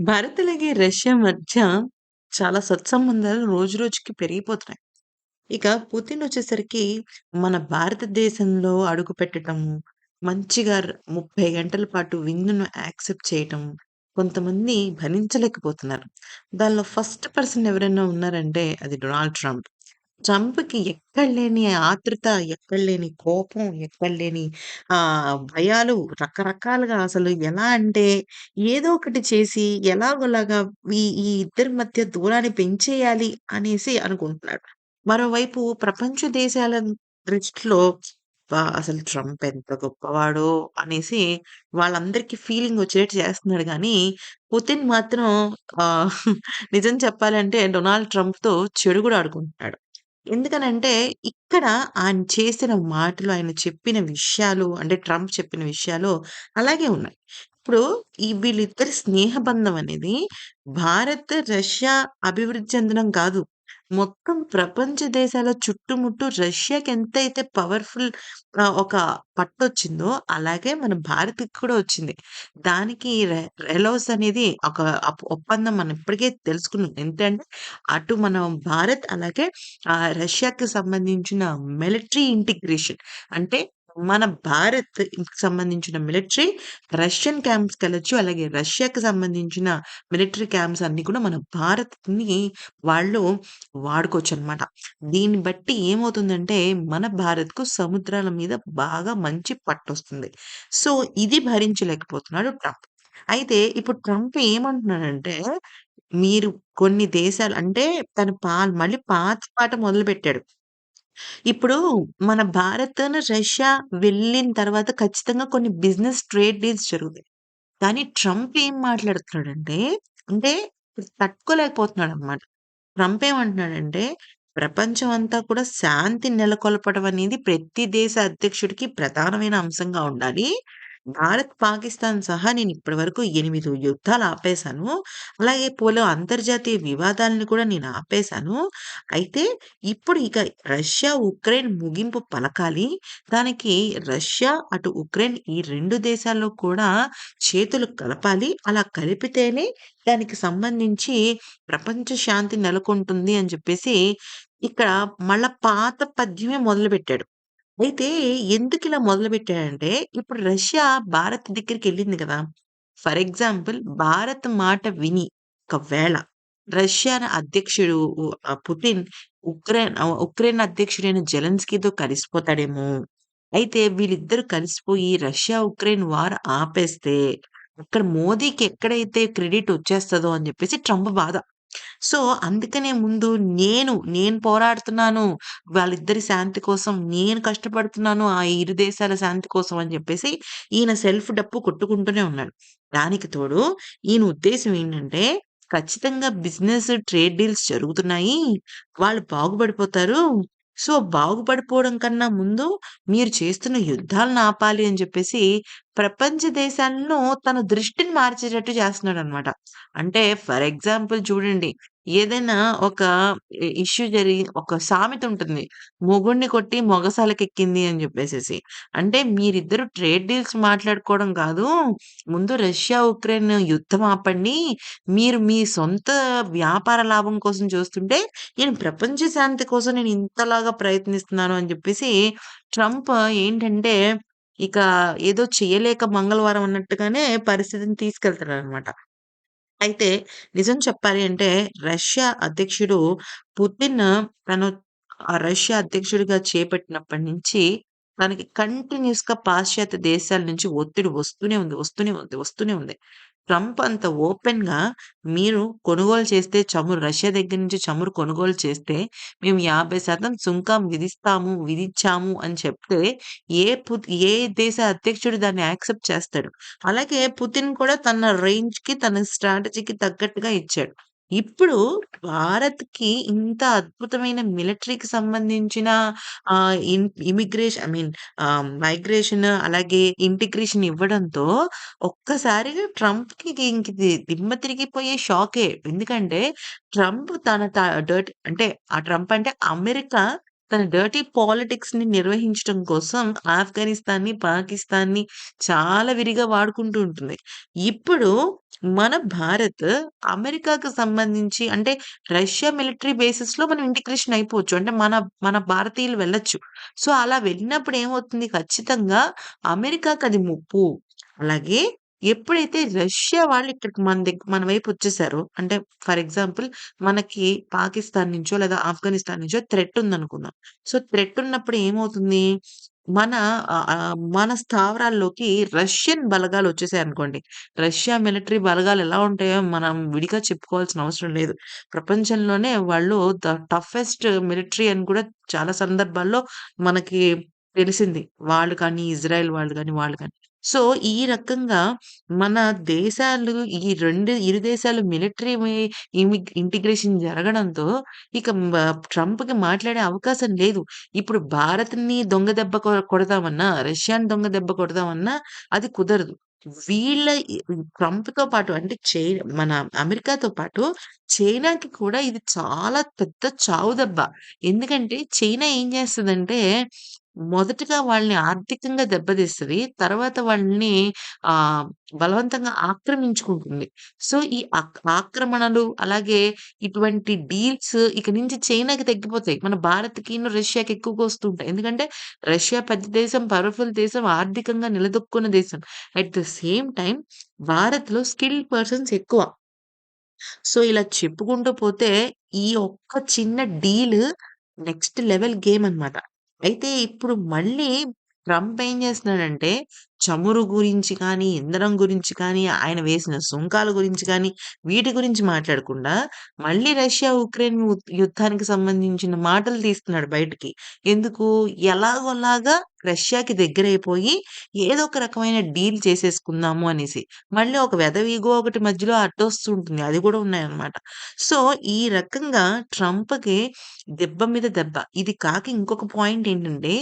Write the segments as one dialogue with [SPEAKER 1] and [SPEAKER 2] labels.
[SPEAKER 1] భారత్ అలాగే రష్యా మధ్య చాలా సత్సంబంధాలు రోజు రోజుకి పెరిగిపోతున్నాయి. ఇక పుతిన్ వచ్చేసరికి మన భారతదేశంలో అడుగుపెట్టటము, మంచిగా ర్ 30 గంటల పాటు విందును యాక్సెప్ట్ చేయటం, కొంతమంది భరించలేకపోతున్నారు. దానిలో ఫస్ట్ పర్సన్ ఎవరైనా ఉన్నారంటే అది డొనాల్డ్ ట్రంప్. ట్రంప్‌కి ఎక్కడలేని ఆతృత, ఎక్కడలేని కోపం, ఎక్కడలేని ఆహ్, భయాలు రకరకాలుగా అసలు ఎలా అంటే ఏదో ఒకటి చేసి ఎలాగోలాగా ఈ ఈ ఇద్దరి మధ్య దూరాన్ని పెంచేయాలి అనేసి అనుకుంటున్నాడు. మరోవైపు ప్రపంచ దేశాల దృష్టిలో అబ్బా! అసలు ట్రంప్ ఎంత గొప్పవాడో అనేసి వాళ్ళందరికీ ఫీలింగ్ వచ్చేటట్టు చేస్తున్నాడు గానీ, పుతిన్ మాత్రం ఆహ్, నిజం చెప్పాలంటే డొనాల్డ్ ట్రంప్‌తో చెడు కూడా ఆడుకుంటున్నాడు. ఎందుకనంటే ఇక్కడ ఆయన చేసిన మాటలు, ఆయన చెప్పిన విషయాలు అంటే ట్రంప్ చెప్పిన విషయాలు అలాగే ఉన్నాయి. ఇప్పుడు ఈ వీళ్ళిద్దరి స్నేహ బంధం అనేది భారత్, రష్యా అభివృద్ధి చెందడం కాదు. మొత్తం ప్రపంచ దేశాల చుట్టుముట్టు రష్యాకి ఎంతైతే పవర్‌ఫుల్ ఆహ్, ఒక పట్టొచ్చిందో అలాగే మన భారత్‌కి కూడా వచ్చింది. దానికి రె రెలోస్ అనేది ఒక అప్ ఒప్పందం మనం ఇప్పటికే తెలుసుకున్నాం. ఎందుకంటే అటు మన భారత్ అలాగే ఆహ్, రష్యాకి సంబంధించిన మిలిటరీ ఇంటిగ్రేషన్ అంటే మన భారత్ సంబంధించిన మిలిటరీ రష్యన్ క్యాంప్స్‌కెళ్ళొచ్చు. అలాగే రష్యాకి సంబంధించిన మిలిటరీ క్యాంప్స్ అన్నీ కూడా మన భారత్‌ని వాళ్ళు వాడుకోవచ్చు అనమాట దీన్ని బట్టి ఏమవుతుందంటే మన భారత్‌కు సముద్రాల మీద బాగా మంచి పట్టొస్తుంది. సో, ఇది భరించలేకపోతున్నాడు ట్రంప్. అయితే ఇప్పుడు ట్రంప్ ఏమంటున్నాడంటే, మీరు కొన్ని దేశాలు అంటే తను పా మళ్ళీ పాత పాట మొదలు పెట్టాడు ఇప్పుడు మన భారత్, రష్యా వెళ్ళిన తర్వాత ఖచ్చితంగా కొన్ని బిజినెస్ ట్రేడ్ డీల్స్ జరుగుతాయి. కానీ ట్రంప్ ఏం మాట్లాడుతున్నాడంటే, అంటే తట్టుకోలేకపోతున్నాడన్నమాట ట్రంప్ ఏమంటున్నాడంటే, ప్రపంచం అంతా కూడా శాంతి నెలకొల్పడం అనేది ప్రతి దేశ అధ్యక్షుడికి ప్రధానమైన అంశంగా ఉండాలి. భారత్, పాకిస్తాన్ సహా నేను ఇప్పటి వరకు ఎనిమిది యుద్ధాలు ఆపేశాను. అలాగే పోలో అంతర్జాతీయ వివాదాలను కూడా నేను ఆపేశాను. అయితే ఇప్పుడు ఇక రష్యా, ఉక్రెయిన్ ముగింపు పలకాలి. దానికి రష్యా, అటు ఉక్రెయిన్ ఈ రెండు దేశాల్లో కూడా చేతులు కలపాలి. అలా కలిపితేనే దానికి సంబంధించి ప్రపంచ శాంతి నెలకొంటుంది అని చెప్పేసి ఇక్కడ మళ్ళా పాత పద్యమే మొదలుపెట్టాడు. అయితే ఎందుకు ఇలా మొదలుపెట్టాడంటే, ఇప్పుడు రష్యా భారత్ దగ్గరికి వెళ్ళింది కదా! ఫర్ ఎగ్జాంపుల్ భారత్ మాట విని ఒకవేళ రష్యా అధ్యక్షుడు ఉ ఆహ్, పుతిన్ ఉక్రెయిన్ ఆహ్, ఉక్రెయిన్ అధ్యక్షుడైన జెలెన్స్కీతో కలిసిపోతాడేమో! అయితే వీళ్ళిద్దరూ కలిసిపోయి రష్యా, ఉక్రెయిన్ వార్ ఆపేస్తే అక్కడ మోదీకి ఎక్కడైతే క్రెడిట్ వచ్చేస్తదో అని చెప్పేసి ట్రంప్ బాధ. సో, అందుకనే ముందు నేను, నేను పోరాడుతున్నాను. వాళ్ళిద్దరి శాంతి కోసం నేను కష్టపడుతున్నాను. ఆ ఇరు దేశాల శాంతి కోసం అని చెప్పేసి ఈయన సెల్ఫ్ డప్పు కొట్టుకుంటూనే ఉన్నాడు. దానికి తోడు ఈయన ఉద్దేశం ఏంటంటే, ఖచ్చితంగా బిజినెస్ ట్రేడ్ డీల్స్ జరుగుతున్నాయి. వాళ్ళు బాగుపడిపోతారు. సో, బాగుపడిపోవడం కన్నా ముందు మీరు చేస్తున్న యుద్ధాలను ఆపాలి అని చెప్పేసి ప్రపంచ దేశాలను తన దృష్టిని మార్చేటట్టు చేస్తున్నాడు అనమాట అంటే ఫర్ ఎగ్జాంపుల్ చూడండి. ఏదైనా ఒక ఇష్యూ జరిగి ఒక సామెత ఉంటుంది. మొగుడిని కొట్టి మొగసాలకెక్కింది అని చెప్పేసేసి. అంటే మీరిద్దరు ట్రేడ్ డీల్స్ మాట్లాడుకోవడం కాదు. ముందు రష్యా, ఉక్రెయిన్ యుద్ధం ఆపండి. మీరు మీ సొంత వ్యాపార లాభం కోసం చూస్తుంటే, నేను ప్రపంచ శాంతి కోసం నేను ఇంతలాగా ప్రయత్నిస్తున్నాను అని చెప్పేసి ట్రంప్ ఏంటంటే, ఇక ఏదో చేయలేక మంగళవారం అన్నట్టుగానే పరిస్థితిని తీసుకెళ్తున్నాడనమాట. అయితే నిజం చెప్పాలి అంటే రష్యా అధ్యక్షుడు పుతిన్ తను ఆ రష్యా అధ్యక్షుడిగా చేపట్టినప్పటి నుంచి తనకి కంటిన్యూయస్‌గా పాశ్చాత్య దేశాల నుంచి ఒత్తిడి వస్తూనే ఉంది. వస్తూనే ఉంది. వస్తూనే ఉంది. ట్రంప్ అంత ఓపెన్‌గా మీరు కొనుగోలు చేస్తే చమురు రష్యా దగ్గర నుంచి చమురు కొనుగోలు చేస్తే మేము 50% సుంకం విధిస్తాము, విధించాము అని చెప్తే ఏ ఏ దేశ అధ్యక్షుడు దాన్ని యాక్సెప్ట్ చేస్తాడు. అలాగే పుతిన్ కూడా తన రేంజ్‌కి, తన స్ట్రాటజీకి తగ్గట్టుగా ఇచ్చాడు. ఇప్పుడు భారత్‌కి ఇంత అద్భుతమైన మిలిటరీకి సంబంధించిన ఆహ్, in immigration I mean ah, migration అలాగే ఇంటిగ్రేషన్ ఇవ్వడంతో ఒక్కసారిగా ట్రంప్‌కి ఇంక ఇది దిమ్మ తిరిగిపోయే షాకే. ఎందుకంటే ట్రంప్ తన త డర్టీ అంటే ఆ ట్రంప్ అంటే అమెరికా తన డర్టీ పాలిటిక్స్ని నిర్వహించడం కోసం ఆఫ్ఘనిస్తాన్‌ని, పాకిస్తాన్‌ని చాలా విరిగా వాడుకుంటూ ఉంటుంది. ఇప్పుడు మన భారత్ అమెరికాకు సంబంధించి అంటే రష్యా మిలిటరీ బేసిస్లో మనం ఇంటిగ్రేషన్ అయిపోవచ్చు. అంటే మన మన భారతీయులు వెళ్ళొచ్చు. సో, అలా వెళ్ళినప్పుడు ఏమవుతుంది ఖచ్చితంగా అమెరికాకి అది ముప్పు. అలాగే ఎప్పుడైతే రష్యా వాళ్ళు ఇక్కడికి మన దగ్గర మన వైపు వచ్చేసారో అంటే ఫర్ ఎగ్జాంపుల్ మనకి పాకిస్తాన్ నుంచో లేదా ఆఫ్ఘనిస్తాన్ నుంచో థ్రెట్ ఉందనుకుందాం. సో, థ్రెట్ ఉన్నప్పుడు ఏమవుతుంది? మన మన స్థావరాల్లోకి రష్యన్ బలగాలు వచ్చేసాయనుకోండి. రష్యా మిలిటరీ బలగాలు ఎలా ఉంటాయో మనం విడిగా చెప్పుకోవాల్సిన అవసరం లేదు. ప్రపంచంలోనే వాళ్ళు ద టఫెస్ట్ మిలిటరీ అని కూడా చాలా సందర్భాల్లో మనకి తెలిసింది. వాళ్ళు కానీ, ఇజ్రాయెల్ వాళ్ళు కానీ వాళ్ళు కానీ సో, ఈ రకంగా మన దేశాలు ఈ రెండు ఇరు దేశాలు మిలిటరీ ఇంటిగ్రేషన్ జరగడంతో ఇక మ ట్రంప్‌కి మాట్లాడే అవకాశం లేదు. ఇప్పుడు భారత్‌ని దొంగ దెబ్బ కొ కొడదామన్నా, రష్యాని దొంగ దెబ్బ కొడదామన్నా అది కుదరదు. వీళ్ళ ఈ ట్రంప్‌తో పాటు అంటే చై మన అమెరికాతో పాటు చైనాకి కూడా ఇది చాలా పెద్ద చావు దెబ్బ. ఎందుకంటే చైనా ఏం చేస్తదంటే మొదటగా వాళ్ళని ఆర్థికంగా దెబ్బతీస్తది. తర్వాత వాళ్ళని ఆహ్, బలవంతంగా ఆక్రమించుకుంటుంది. సో, ఈ ఆక్ ఆక్రమణలు అలాగే ఇటువంటి డీల్స్ ఇక నుంచి చైనాకి తగ్గిపోతాయి. మన భారత్‌కిను, రష్యాకి ఎక్కువగా వస్తూ ఉంటాయి. ఎందుకంటే రష్యా పెద్ద దేశం, పవర్‌ఫుల్ దేశం, ఆర్థికంగా నిలదొక్కున్న దేశం. అట్ ద సేమ్ టైమ్ భారత్‌లో స్కిల్డ్ పర్సన్స్ ఎక్కువ. సో, ఇలా చెప్పుకుంటూ పోతే ఈ ఒక్క చిన్న డీల్ నెక్స్ట్ లెవెల్ గేమ్ అన్నమాట. అయితే ఇప్పుడు మళ్ళీ ట్రంప్ ఏం చేస్తున్నాడంటే చమురు గురించి కానీ, ఇంధనం గురించి కానీ, ఆయన వేసిన సుంకాల గురించి కానీ, వీటి గురించి మాట్లాడకుండా మళ్ళీ రష్యా, ఉక్రెయిన్ యుద్ధానికి సంబంధించిన మాటలు తీస్తున్నాడు బయటికి. ఎందుకు? ఎలాగోలాగా రష్యాకి దగ్గరైపోయి ఏదో ఒక రకమైన డీల్ చేసేసుకుందాము అనేసి. మళ్ళీ ఒక వెదవీగో ఒకటి మధ్యలో అడ్డొస్తూ ఉంటుంది. అది కూడా ఉన్నాయన్నమాట. సో, ఈ రకంగా ట్రంప్‌కి దెబ్బ మీద దెబ్బ. ఇది కాక ఇంకొక పాయింట్ ఏంటంటే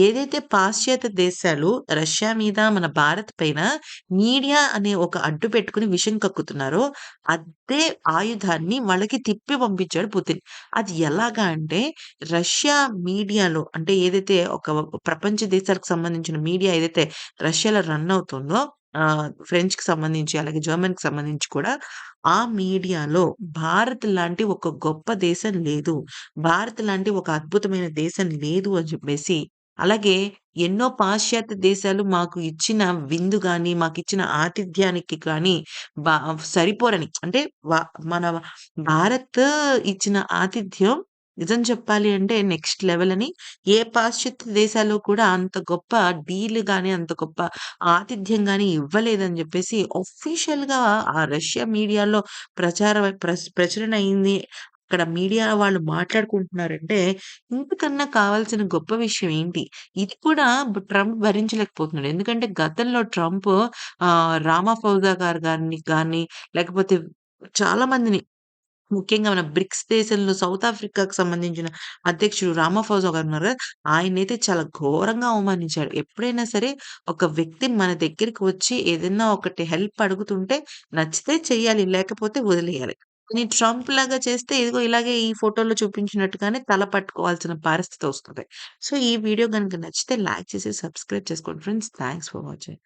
[SPEAKER 1] ఏదైతే పాశ్చాత్య దేశాలు రష్యా మీద, మన భారత్ పైన మీడియా అనే ఒక అడ్డు పెట్టుకుని విషం కక్కుతున్నారో అదే ఆయుధాన్ని వాళ్ళకి తిప్పి పంపించాడు పుతిన్. అది ఎలాగా అంటే రష్యా మీడియాలో అంటే ఏదైతే ఒక ప్రపంచ దేశాలకు సంబంధించిన మీడియా ఏదైతే రష్యాలో రన్ అవుతుందో ఫ్రెంచ్కి సంబంధించి అలాగే జర్మన్‌కి సంబంధించి కూడా ఆ మీడియాలో భారత్ లాంటి ఒక గొప్ప దేశం లేదు. భారత్ లాంటి ఒక అద్భుతమైన దేశం లేదు అని చెప్పేసి అలాగే ఎన్నో పాశ్చాత్య దేశాలు మాకు ఇచ్చిన విందు కానీ మాకు ఇచ్చిన ఆతిథ్యానికి కానీ బా సరిపోరని అంటే మన భారత్ ఇచ్చిన ఆతిథ్యం నిజం చెప్పాలి అంటే నెక్స్ట్ లెవెల్ అని ఏ పాశ్చాత్య దేశాల్లో కూడా అంత గొప్ప డీల్ కానీ అంత గొప్ప ఆతిథ్యం కానీ ఇవ్వలేదని చెప్పేసి ఆఫీషియల్‌గా ఆ రష్యా మీడియాలో ప్రచారం ప్రచురణ అయింది. ఇక్కడ మీడియా వాళ్ళు మాట్లాడుకుంటున్నారంటే ఇంతకన్నా కావాల్సిన గొప్ప విషయం ఏంటి? ఇది కూడా ట్రంప్ భరించలేకపోతున్నాడు. ఎందుకంటే గతంలో ట్రంప్ ఆహ్, రామాఫౌజా గారు గారిని కానీ లేకపోతే చాలా మందిని ముఖ్యంగా మన బ్రిక్స్ దేశంలో సౌత్ ఆఫ్రికాకు సంబంధించిన అధ్యక్షుడు రామఫోజా గారు ఉన్నారు ఆయన అయితే చాలా ఘోరంగా అవమానించాడు. ఎప్పుడైనా సరే ఒక వ్యక్తి మన దగ్గరికి వచ్చి ఏదైనా ఒకటి హెల్ప్ అడుగుతుంటే నచ్చితే చేయాలి లేకపోతే వదిలేయాలి. కానీ ట్రంప్ లాగా చేస్తే ఇదిగో ఇలాగే ఈ ఫోటోలో చూపించినట్టుగానే తల పట్టుకోవాల్సిన పరిస్థితి వస్తుంది సో, ఈ వీడియో గనుక నచ్చితే లైక్ చేసి సబ్స్క్రైబ్ చేసుకోండి ఫ్రెండ్స్. Thanks for watching.